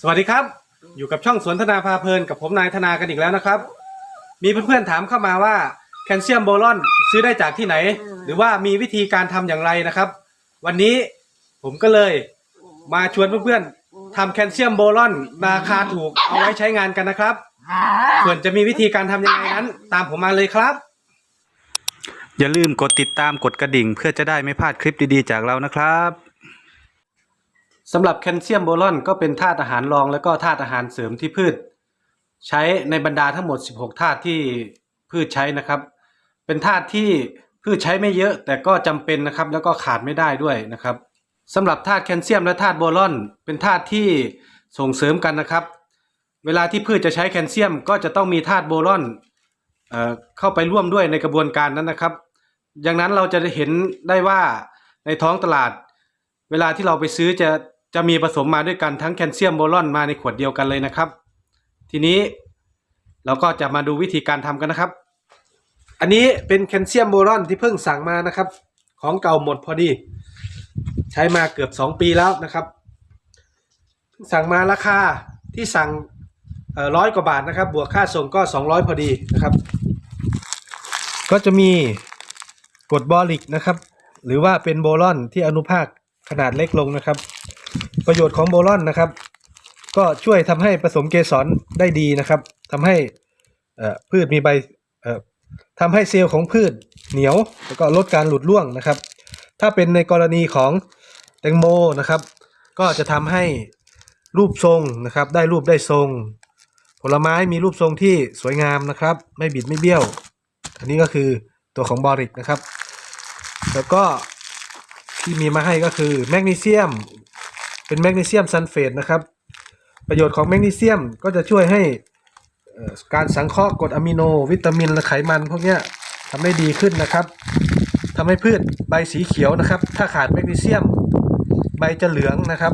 สวัสดีครับ อยู่กับช่องสวนธนาพาเพลินกับผมนายธนากันอีกแล้วนะครับ มีเพื่อนๆถามเข้ามาว่าแคลเซียมโบรอนซื้อได้จากที่ไหน หรือว่ามีวิธีการทำอย่างไรนะครับ วันนี้ผมก็เลยมาชวนเพื่อนๆทำแคลเซียมโบรอนราคาถูกเอาไว้ใช้งานกันนะครับ ส่วนจะมีวิธีการทำยังไงนั้น ตามผมมาเลยครับ อย่าลืมกดติดตามกดกระดิ่ง เพื่อจะได้ไม่พลาดคลิปดีๆจากเรานะครับ สำหรับแคลเซียมโบรอนก็เป็นธาตุอาหารรองและก็ธาตุอาหารเสริมที่พืช ใช้ในบรรดาทั้งหมด 16 ธาตุที่พืชใช้นะครับ เป็นธาตุที่พืชใช้ไม่เยอะแต่ก็จำเป็นนะครับ แล้วก็ขาดไม่ได้ด้วยนะครับสำหรับธาตุแคลเซียมและธาตุโบรอน เป็นธาตุที่ส่งเสริมกันนะครับ เวลาที่พืชจะใช้แคลเซียมก็จะต้องมีธาตุโบรอนเอ่อเข้าไปร่วมด้วยในกระบวนการนั้นนะครับดังนั้นเราจะเห็นได้ว่าในท้องตลาด เวลาที่เราไปซื้อจะ จะมีผสมมาด้วยกันทั้งแคลเซียมโบรอนมาในขวดเดียวกันเลยนะครับ ทีนี้เราก็จะมาดูวิธีการทำกันนะครับ อันนี้เป็นแคลเซียมโบรอนที่เพิ่งสั่งมานะครับ ของเก่าหมดพอดี ใช้มาเกือบสองปีแล้วนะครับ สั่งมาราคาที่สั่งร้อยกว่าบาทนะครับ บวกค่าส่งก็สองร้อยพอดีนะครับ ก็จะมีกรดบอริกนะครับ หรือว่าเป็นโบรอนที่อนุภาคขนาดเล็กลงนะครับ ประโยชน์ของโบรอนนะครับ ก็ช่วยทำให้ผสมเกสรได้ดีนะครับทำให้พืชมีใบเอ่อทำให้เซลล์ของพืชเหนียว แล้วก็ลดการหลุดร่วงนะครับ ถ้าเป็นในกรณีของแตงโมนะครับ ก็จะทำให้รูปทรงนะครับ ได้รูปได้ทรง ผลไม้มีรูปทรงที่สวยงามนะครับ ไม่บิดไม่เบี้ยว อันนี้ก็คือตัวของบอริกนะครับ แล้วก็ที่มีมาให้ก็คือแมกนีเซียม เป็นแมกนีเซียมซัลเฟตนะครับ ประโยชน์ของแมกนีเซียมก็จะช่วยให้การสังเคราะห์กรดอะมิโน วิตามินและไขมันพวกนี้ทำได้ดีขึ้นนะครับทำให้พืชใบสีเขียวนะครับ ถ้าขาดแมกนีเซียมใบจะเหลืองนะครับ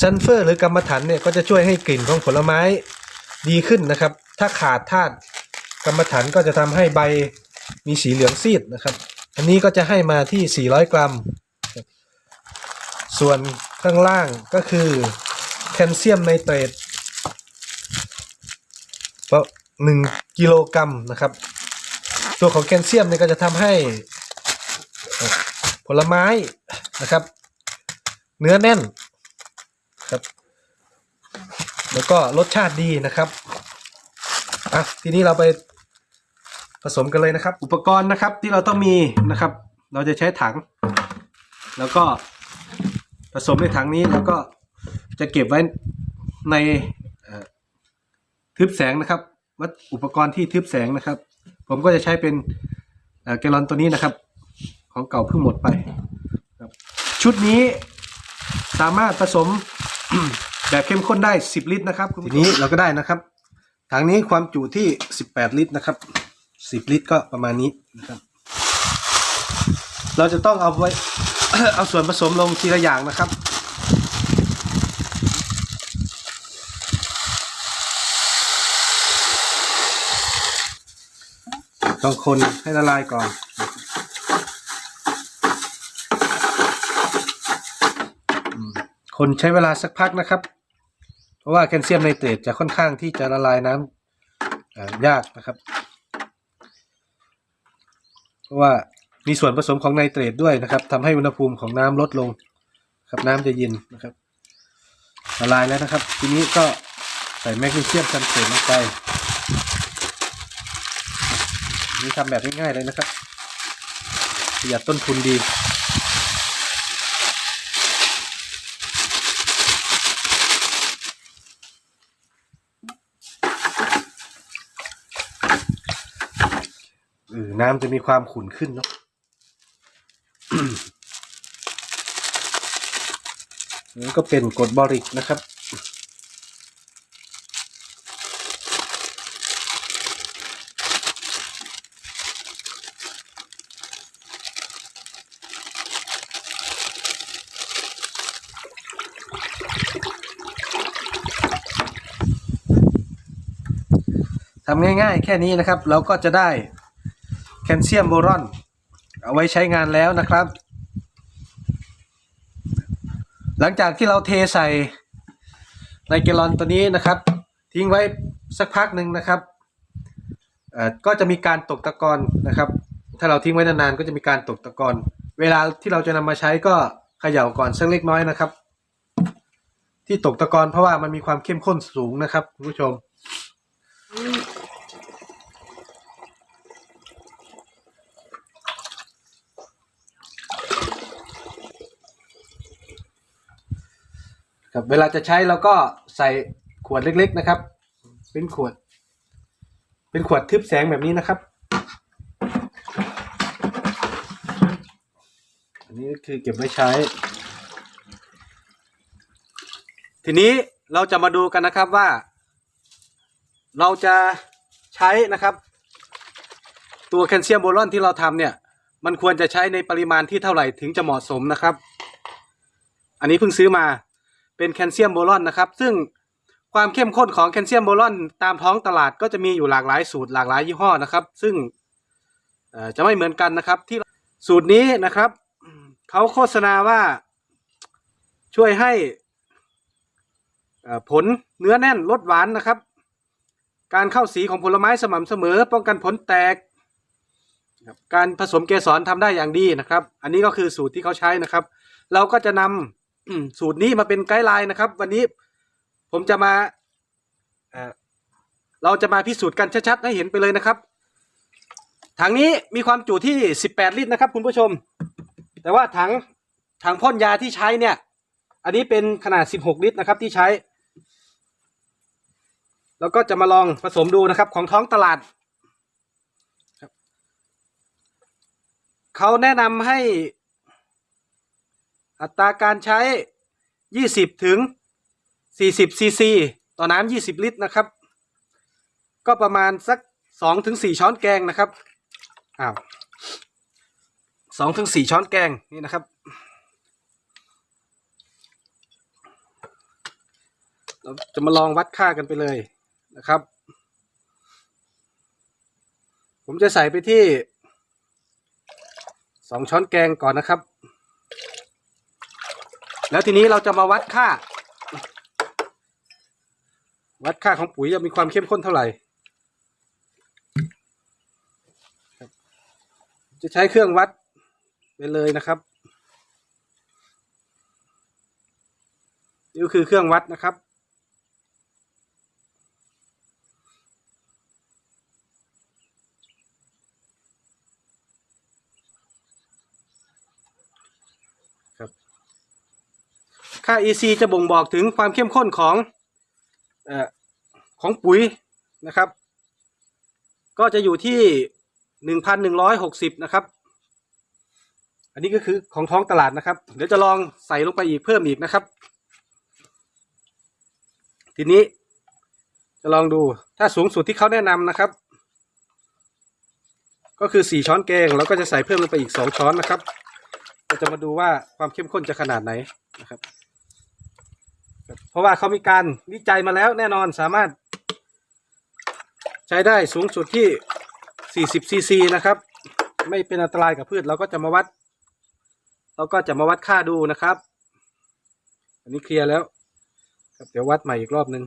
ซัลเฟอร์หรือกรรมฐานเนี่ยก็จะช่วยให้กลิ่นของผลไม้ดีขึ้นนะครับ ถ้าขาดธาตุกรรมฐานก็จะทำให้ใบมีสีเหลืองซีดนะครับ อันนี้ก็จะให้มาที่ 400 กรัม ส่วนข้างล่างก็คือแคลเซียมไนเตรตก็หนึ่งกิโลกรัมนะครับ ตัวของแคลเซียมเนี่ยก็จะทำให้ผลไม้นะครับ เนื้อแน่นครับ แล้วก็รสชาติดีนะครับอะทีนี้เราไปผสมกันเลยนะครับ อุปกรณ์นะครับที่เราต้องมีนะครับ เราจะใช้ถัง แล้วก็ ผสมในถังนี้แล้วก็จะเก็บไว้ในทึบแสงนะครับ วัดอุปกรณ์ที่ทึบแสงนะครับ ผมก็จะใช้เป็นแกลลอนตัวนี้นะครับ ของเก่าเพิ่งหมดไปครับชุดนี้สามารถผสมแบบเข้มข้นได้ 10 ลิตรนะครับทีนี้เราก็ได้นะครับถังนี้ความจุที่ 18 ลิตรนะครับ 10 ลิตรก็ประมาณนี้นะครับ เราจะต้องเอาไว้ เอาส่วนผสมลงทีละอย่างนะครับ ต้องคนให้ละลายก่อนคนใช้เวลาสักพักนะครับ เพราะว่าแคลเซียมไนเตรตจะค่อนข้างที่จะละลายน้ำยากนะครับ เพราะว่า มีส่วนผสมของไนเตรตด้วยนะครับทำให้อุณหภูมิของน้ำลดลง ครับน้ำจะเย็นนะครับละลายแล้วนะครับ ทีนี้ก็ใส่แมกนีเซียมซัลเฟตลงไปนี่ทำแบบง่ายๆเลยนะครับประหยัดต้นทุนดีเออน้ำจะมีความขุ่นขึ้นเนาะ ก็เป็นกรดบอริกนะครับ ทำง่ายๆ แค่นี้นะครับ เราก็จะได้แคลเซียมโบรอน เอาไว้ใช้งานแล้วนะครับ หลังจากที่เราเทใส่ในแกลลอนตัวนี้นะครับ ทิ้งไว้สักพักหนึ่งนะครับก็จะมีการตกตะกอนนะครับ ถ้าเราทิ้งไว้นานๆก็จะมีการตกตะกอนเวลาที่เราจะนำมาใช้ก็เขย่าก่อนสักเล็กน้อยนะครับ ที่ตกตะกอนเพราะว่ามันมีความเข้มข้นสูงนะครับคุณผู้ชม ครับเวลาจะใช้เราก็ใส่ขวดเล็ก ๆนะครับ เป็นขวด เป็นขวดทึบแสงแบบนี้นะครับ อันนี้คือเก็บไว้ใช้ ทีนี้เราจะมาดูกันนะครับว่า เราจะใช้นะครับ ตัวแคลเซียมโบรอนที่เราทำเนี่ย มันควรจะใช้ในปริมาณที่เท่าไหร่ถึงจะเหมาะสมนะครับ อันนี้เพิ่งซื้อมา เป็นแคลเซียมโบรอนนะครับ ซึ่งความเข้มข้นของแคลเซียมโบรอนตามท้องตลาดก็จะมีอยู่หลากหลายสูตรหลากหลายยี่ห้อนะครับ ซึ่งจะไม่เหมือนกันนะครับ ที่สูตรนี้นะครับเขาโฆษณาว่าช่วยให้ผลเนื้อแน่นลดหวานนะครับ การเข้าสีของผลไม้สม่ำเสมอ ป้องกันผลแตก การผสมเกสรทำได้อย่างดีนะครับ อันนี้ก็คือสูตรที่เขาใช้นะครับ เราก็จะนำ สูตรนี้มาเป็นไกด์ไลน์นะครับ วันนี้ผมจะมาเเราจะมาพิสูจน์กันชัดๆให้เห็นไปเลยนะครับถังนี้มีความจุที่ 18 ลิตรนะครับ คุณผู้ชม แต่ว่าถังถังพ่นยาที่ใช้เนี่ย อันนี้เป็นขนาด 16 ลิตรนะครับที่ใช้ แล้วก็จะมาลองผสมดูนะครับของท้องตลาดเขาแนะนำให้ อัตราการใช้ 20 ถึง 40 ซีซี ต่อน้ำ 20 ลิตรนะครับ ก็ประมาณสัก 2 ถึง 4 ช้อนแกงนะครับอ้าว2ถึง4ช้อนแกงนี่นะครับ เราจะมาลองวัดค่ากันไปเลยนะครับ ผมจะใส่ไปที่2ช้อนแกงก่อนนะครับ แล้วทีนี้เราจะมาวัดค่า วัดค่าของปุ๋ยจะมีความเข้มข้นเท่าไหร่ จะใช้เครื่องวัดไปเลยนะครับนี่ก็คือเครื่องวัดนะครับ ค่า EC จะบ่งบอกถึงความเข้มข้นของเอ่อของปุ๋ยนะครับ ก็จะอยู่ที่หนึ่งพันหนึ่งร้อยหกสิบนะครับ อันนี้ก็คือของท้องตลาดนะครับ เดี๋ยวจะลองใส่ลงไปอีกเพิ่มอีกนะครับ ทีนี้จะลองดูถ้าสูงสุดที่เขาแนะนำนะครับ ก็คือสี่ช้อนแกงแล้วก็จะใส่เพิ่มลงไปอีกสองช้อนนะครับ เราจะมาดูว่าความเข้มข้นจะขนาดไหนนะครับ เพราะว่าเขามีการวิจัยมาแล้วแน่นอนสามารถ ใช้ได้สูงสุดที่ 40ซีซีนะครับ ไม่เป็นอันตรายกับพืชเราก็จะมาวัด เราก็จะมาวัดค่าดูนะครับ อันนี้เคลียร์แล้วครับเดี๋ยววัดใหม่อีกรอบหนึ่ง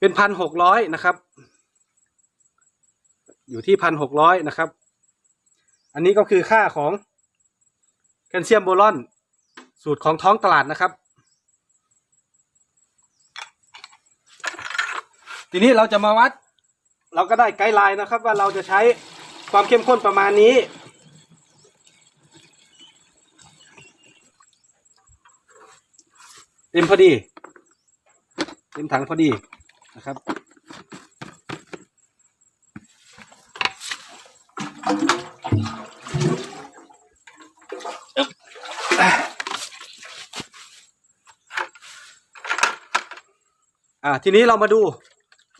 เป็นพันหกร้อยนะครับ อยู่ที่พันหกร้อยนะครับ อันนี้ก็คือค่าของ แคลเซียมโบรอน สูตรของท้องตลาดนะครับ ทีนี้เราจะมาวัด เราก็ได้ไกด์ไลน์นะครับ ว่าเราจะใช้ความเข้มข้นประมาณนี้ เต็มพอดี เต็มถังพอดีนะครับ อ่าทีนี้เรามาดู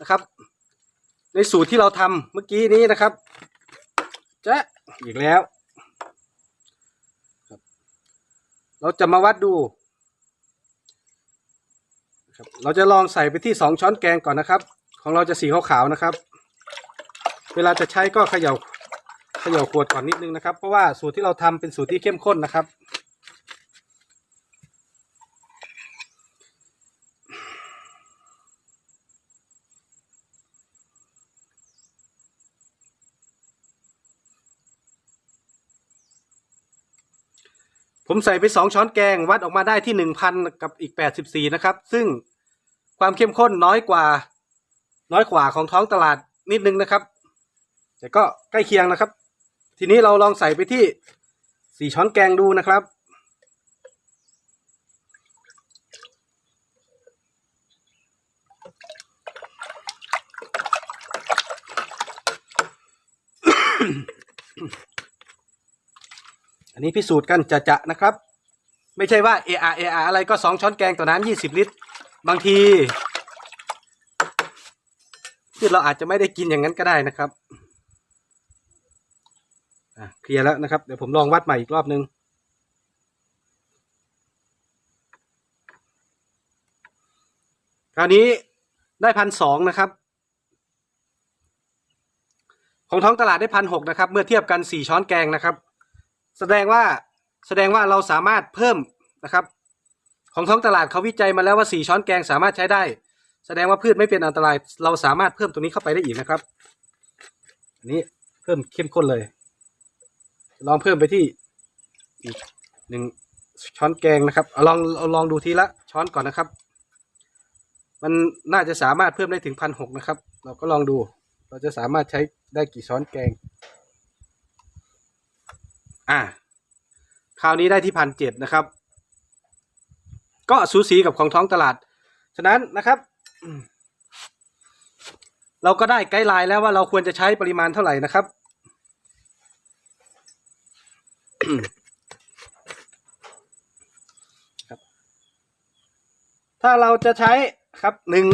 นะครับ ในสูตรที่เราทำเมื่อกี้นี้นะครับจะอีกแล้วครับเราจะมาวัดดูครับเราจะลองใส่ไปที่สองช้อนแกงก่อนนะครับ ของเราจะสีขาวๆนะครับ เวลาจะใช้ก็เขย่าเขย่าขวดก่อนนิดนึงนะครับ เพราะว่าสูตรที่เราทำเป็นสูตรที่เข้มข้นนะครับ ผมใส่ไปสองช้อนแกงวัดออกมาได้ที่หนึ่งพันกับอีกแปดสิบสี่นะครับ ซึ่งความเข้มข้นน้อยกว่า น้อยกว่าของท้องตลาดนิดนึงนะครับ แต่ก็ใกล้เคียงนะครับ ทีนี้เราลองใส่ไปที่สี่ช้อนแกงดูนะครับ อันนี้พิสูจน์กันจะจะนะครับ ไม่ใช่ว่าเออเอออะไรก็สองช้อนแกงต่อน้ำยี่สิบลิตร บางทีที่เราอาจจะไม่ได้กินอย่างนั้นก็ได้นะครับเคลียร์แล้วนะครับ เดี๋ยวผมลองวัดใหม่อีกรอบนึง คราวนี้ได้พันสองนะครับ ของท้องตลาดได้พันหกนะครับ เมื่อเทียบกันสี่ช้อนแกงนะครับ แสดงว่าแสดงว่าเราสามารถเพิ่มนะครับ ของท้องตลาดเขาวิจัยมาแล้วว่าสี่ช้อนแกงสามารถใช้ได้ แสดงว่าพืชไม่เป็นอันตราย เราสามารถเพิ่มตรงนี้เข้าไปได้อีกนะครับอันนี้เพิ่มเข้มข้นเลย ลองเพิ่มไปที่อีกหนึ่งช้อนแกงนะครับเอาลองเอาลองดูทีละช้อนก่อนนะครับ มันน่าจะสามารถเพิ่มได้ถึงพันหกนะครับ เราก็ลองดู เราจะสามารถใช้ได้กี่ช้อนแกง อ่าคราวนี้ได้ที่พันเจ็ดนะครับ ก็สูสีกับของท้องตลาด ฉะนั้นนะครับ เราก็ได้ไกด์ไลน์แล้วว่าเราควรจะใช้ปริมาณเท่าไหร่นะครับครับถ้าเราจะใช้ครับหนึ่ง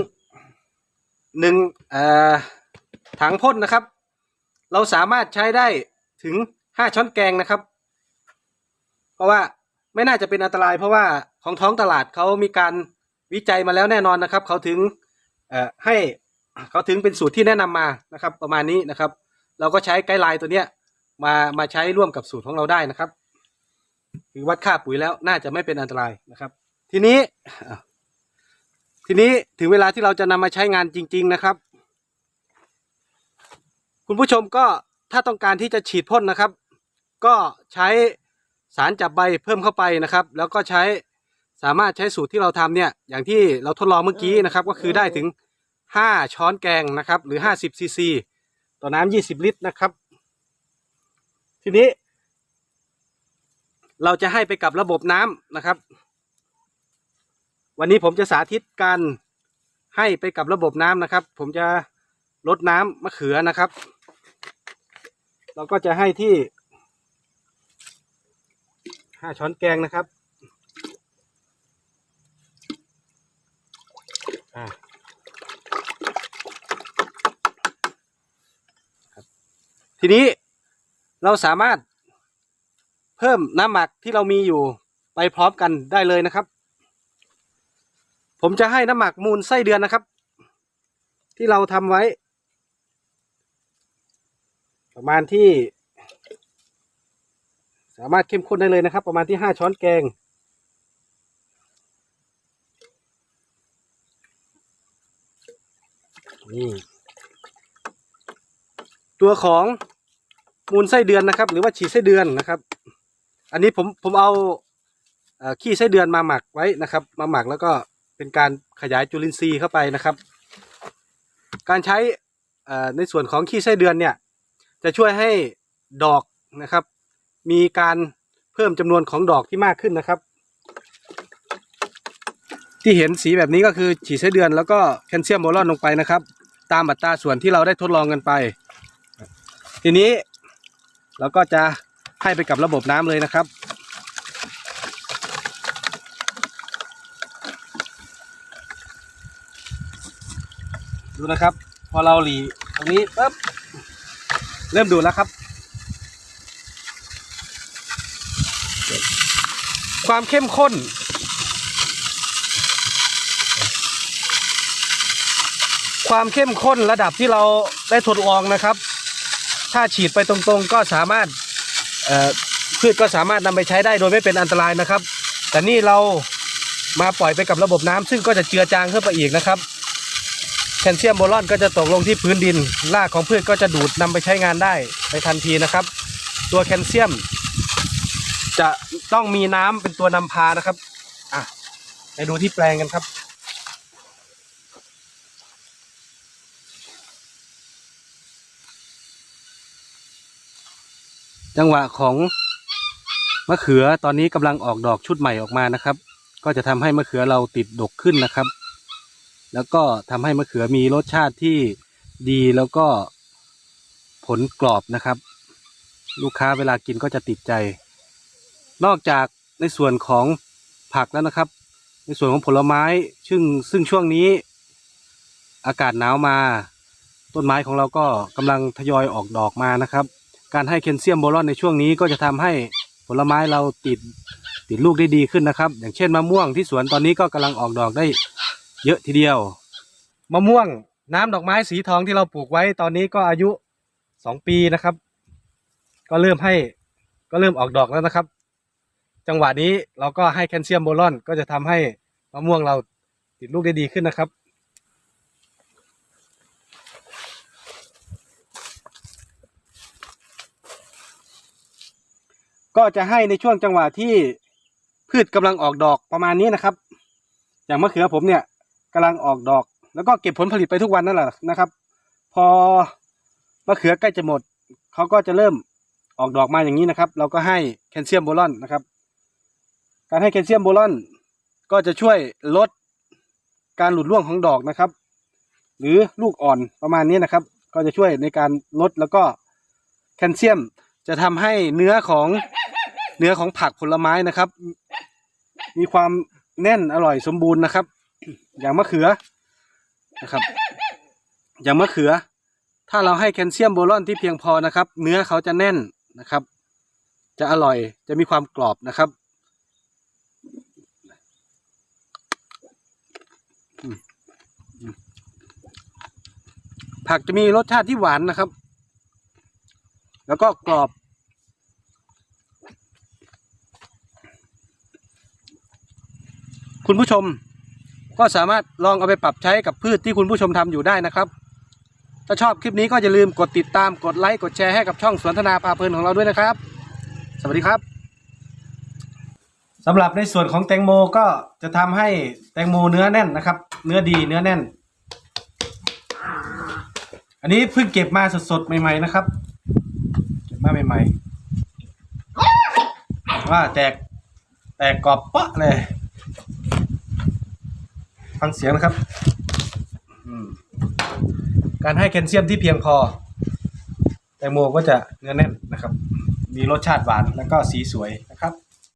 หนึ่งเอ่อถังพ่นนะครับ เราสามารถใช้ได้ถึง ห้าช้อนแกงนะครับ เพราะว่าไม่น่าจะเป็นอันตราย เพราะว่าของท้องตลาดเขามีการวิจัยมาแล้วแน่นอนนะครับ เขาถึงเอ่อให้เขาถึงเป็นสูตรที่แนะนำมานะครับ ประมาณนี้นะครับ เราก็ใช้ไกด์ไลน์ตัวเนี้ยมามาใช้ร่วมกับสูตรของเราได้นะครับคือวัดค่าปุ๋ยแล้วน่าจะไม่เป็นอันตรายนะครับ ทีนี้ ทีนี้ถึงเวลาที่เราจะนำมาใช้งานจริง ๆนะครับ คุณผู้ชมก็ถ้าต้องการที่จะฉีดพ่นนะครับ ก็ใช้สารจับใบเพิ่มเข้าไปนะครับ แล้วก็ใช้สามารถใช้สูตรที่เราทำเนี่ยอย่างที่เราทดลองเมื่อกี้นะครับ ก็คือได้ถึง 5 ช้อนแกงนะครับ หรือ 50ซีซีต่อน้ำ20 ลิตรนะครับ ทีนี้ เราจะให้ไปกับระบบน้ำนะครับ วันนี้ผมจะสาธิตการให้ไปกับระบบน้ำนะครับ ผมจะลดน้ำมะเขือนะครับ เราก็จะให้ที่ ห้าช้อนแกงนะครับอ่าทีนี้เราสามารถเพิ่มน้ำหมักที่เรามีอยู่ไปพร้อมกันได้เลยนะครับ ผมจะให้น้ำหมักมูลไส้เดือนนะครับ ที่เราทำไว้ ประมาณที่ามารถเข้มข้นได้เลยนะครับ ประมาณที่ห้าช้อนแกง นี่ ตัวของมูลไส้เดือนนะครับ หรือว่าฉีดไส้เดือนนะครับ อันนี้ผมผมเอาขี้ไส้เดือนมาหมักไว้นะครับ มาหมักแล้วก็เป็นการขยายจุลินทรีย์เข้าไปนะครับ การใช้ในส่วนของขี้ไส้เดือนเนี่ย จะช่วยให้ดอกนะครับ มีการเพิ่มจำนวนของดอกที่มากขึ้นนะครับ ที่เห็นสีแบบนี้ก็คือฉีดไส้เดือนแล้วก็แคลเซียมโบรอนลงไปนะครับ ตามอัตราส่วนที่เราได้ทดลองกันไป ทีนี้เราก็จะให้ไปกับระบบน้ำเลยนะครับดูนะครับ พอเราหลีตรงนี้ปุ๊บเริ่มดูดแล้วครับ ความเข้มข้น ความเข้มข้นระดับที่เราได้ทดลองนะครับ ถ้าฉีดไปตรงๆก็สามารถเอ่อพืชก็สามารถนำไปใช้ได้โดยไม่เป็นอันตรายนะครับ แต่นี่เรามาปล่อยไปกับระบบน้ำซึ่งก็จะเจือจางขึ้นไปอีกนะครับแคลเซียมโบรอนก็จะตกลงที่พื้นดินรากของพืชก็จะดูดนำไปใช้งานได้ในทันทีนะครับ ตัวแคลเซียมจะ ต้องมีน้ำเป็นตัวนำพานะครับ อะไปดูที่แปลงกันครับจังหวะของมะเขือตอนนี้กำลังออกดอกชุดใหม่ออกมานะครับ ก็จะทำให้มะเขือเราติดดกขึ้นนะครับ แล้วก็ทำให้มะเขือมีรสชาติที่ดีแล้วก็ผลกรอบนะครับ ลูกค้าเวลากินก็จะติดใจ นอกจากในส่วนของผักแล้วนะครับ ในส่วนของผลไม้ซึ่งซึ่งช่วงนี้ อากาศหนาวมา ต้นไม้ของเราก็กำลังทยอยออกดอกมานะครับ การให้แคลเซียมโบรอนในช่วงนี้ก็จะทำให้ผลไม้เราติดติดลูกได้ดีขึ้นนะครับ อย่างเช่นมะม่วงที่สวนตอนนี้ก็กำลังออกดอกได้เยอะทีเดียว มะม่วงน้ำดอกไม้สีทองที่เราปลูกไว้ตอนนี้ก็อายุสองปีนะครับ ก็เริ่มให้ก็เริ่มออกดอกแล้วนะครับ จังหวะนี้เราก็ให้แคลเซียมโบรอนก็จะทำให้มะม่วงเราติดลูกได้ดีขึ้นนะครับ ก็จะให้ในช่วงจังหวะที่พืชกำลังออกดอกประมาณนี้นะครับ อย่างมะเขือผมเนี่ยกำลังออกดอก แล้วก็เก็บผลผลิตไปทุกวันนั่นแหละนะครับ พอมะเขือใกล้จะหมดเขาก็จะเริ่มออกดอกมาอย่างนี้นะครับ เราก็ให้แคลเซียมโบรอนนะครับ การให้แคลเซียมโบรอนก็จะช่วยลดการหลุดร่วงของดอกนะครับ หรือลูกอ่อนประมาณนี้นะครับ ก็จะช่วยในการลดแล้วก็แคลเซียมจะทำให้เนื้อของเนื้อของผักผลไม้นะครับ มีความแน่นอร่อยสมบูรณ์นะครับ อย่างมะเขือนะครับ อย่างมะเขือ ถ้าเราให้แคลเซียมโบรอนที่เพียงพอนะครับ เนื้อเขาจะแน่นนะครับ จะอร่อยจะมีความกรอบนะครับอืมอืม ผักจะมีรสชาติที่หวานนะครับ แล้วก็กรอบ คุณผู้ชมก็สามารถลองเอาไปปรับใช้กับพืชที่คุณผู้ชมทำอยู่ได้นะครับ ถ้าชอบคลิปนี้ก็อย่าลืมกดติดตามกดไลค์กดแชร์ให้กับช่องสวนธนาพาเพลินของเราด้วยนะครับ สวัสดีครับสำหรับในส่วนของแตงโมก็จะทำให้แตงโมเนื้อแน่นนะครับ เนื้อดีเนื้อแน่น อันนี้เพิ่งเก็บมาสดๆใหม่ๆนะครับ เก็บมาใหม่ๆว่าแตกแตกกรอบปะเลยฟังเสียงนะครับการให้แคลเซียมที่เพียงพอ แตงโมก็จะเนื้อแน่นนะครับ มีรสชาติหวานแล้วก็สีสวยนะครับ